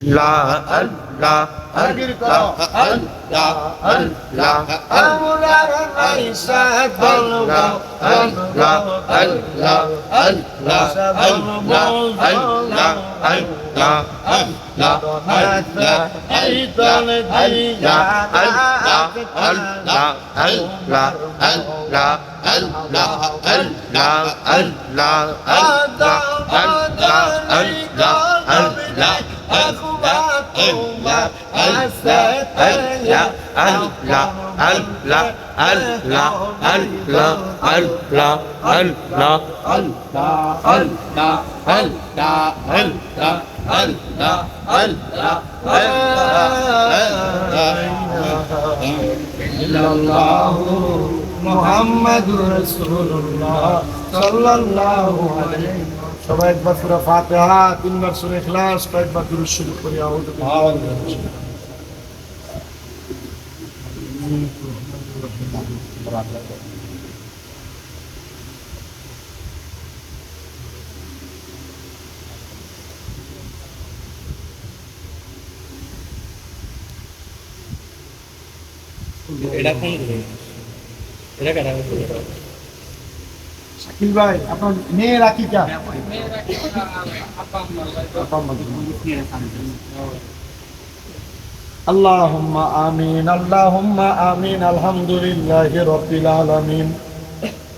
Allah الله মুহাম্মাদুর রাসূলুল্লাহ সাল্লাল্লাহু আলাইহি সবাই একবার সূরা ফাতিহা তিনবার সূরা ইখলাস কয়েকবার দুরূদ শরীফ পড়ে আউযু বিল্লাহি এটা কোন শাকিল ভাই আপনার মেয়ের আকিকা اللهم آمين اللهم آمين الحمد لله رب العالمين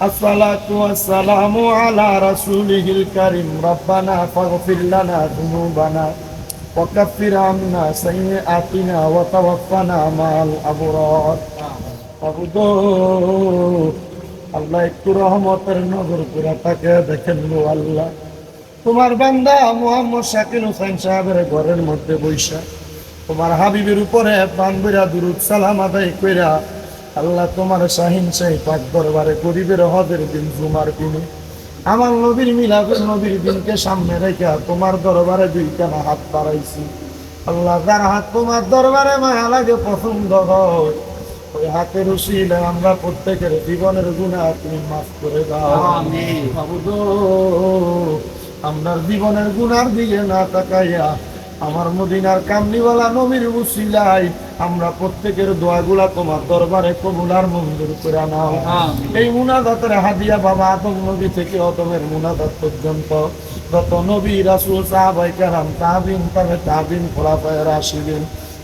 الصلاة والسلام على رسوله الكريم ربنا فاغفر لنا ذنوبنا وكفر عنا سيئاتنا وتوفنا مع الأبرار عبدو আল্লাহ একটু রহমতের নজর করে তাকে দেখেন গো আল্লাহ। তোমার বান্দা মোহাম্মদ শাকিল হোসেন সাহেবের ঘরের মধ্যে বৈশা। তোমার হাবিবের উপরে বান্ধবীরা দুরুদ সালাম আদায় কইরা আল্লাহ তোমার শাহিন সেই পাক দরবারে গরিবের হদের দিন জুমার দিনে। আমার নবীর মিলাদুল নবীর দিনকে সামনে রেখে তোমার দরবারে দুই দুইখানা হাত বাড়াইছি। আল্লাহ যার হাত তোমার দরবারে মায়া লাগে পছন্দ হয়। ওই হাতের উশিলে আমরা প্রত্যেকের জীবনের গুণা তুমি মাফ করে দাও। আমরার জীবনের গুনার দিকে না তাকাইয়া আমার মদিনার কামনিওয়ালা নবীর উসিলাই আমরা প্রত্যেকের দোয়াগুলা তোমার দরবারে কবুলার মঞ্জুর করে নাও। এই মুনাজাতের হাদিয়া বাবা আদম নবী থেকে অদমের মুনাজাত পর্যন্ত যত নবী রাসূল সাহাবাই কারাম তাবিন তবে তাবিন খোলাফায় রাশিদিন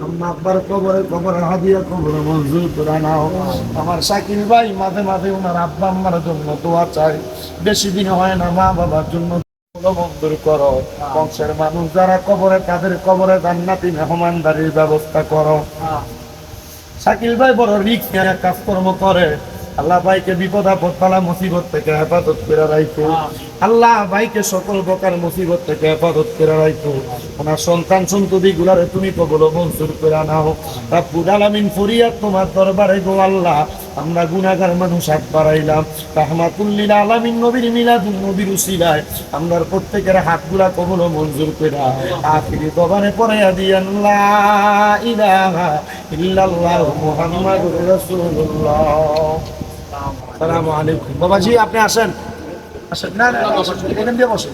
আব্বার কবরে কবরে হাদিয়া কবরে মঞ্জুর করে নাও আমার শাকিল ভাই মাঝে মাঝে ওনার আব্বা আম্মার জন্য দোয়া চাই বেশি দিন হয় না মা বাবার জন্য দোয়া মঞ্জুর করো। বংশের মানুষ যারা কবরে তাদের কবরে জান্নাতি মেহমানদারির ব্যবস্থা করো। শাকিল ভাই বড় রিক্স কাজকর্ম করে। আল্লাহ ভাইকে বিপদ আপদ পালা মুসিবত থেকে হেফাজত করে রাখো আল্লাহ ভাইকে সকল প্রকার মুসিবত থেকে হেফাজত করে রাখো ওনার সন্তান সন্ততি গুলারে তুমি কবল মনসুর করে নাও। রাব্বুল আলামিন ফরিয়াদ তোমার দরবারে গো আল্লাহ। আমরা গুনাহগার মানুষ হাত বাড়াইলাম রাহমাতুল্লিল আলামিন নবীর মিলাদুন নবীর উসিলায়। আমরা প্রত্যেকের হাতগুলা কবল মঞ্জুর করে আখিরি দবানে পড়ে দিয়ান লা আসসালামু আলাইকুম। বাবাজি, আপনি আসেন? আসেন। না না এখান দিয়ে বসেন।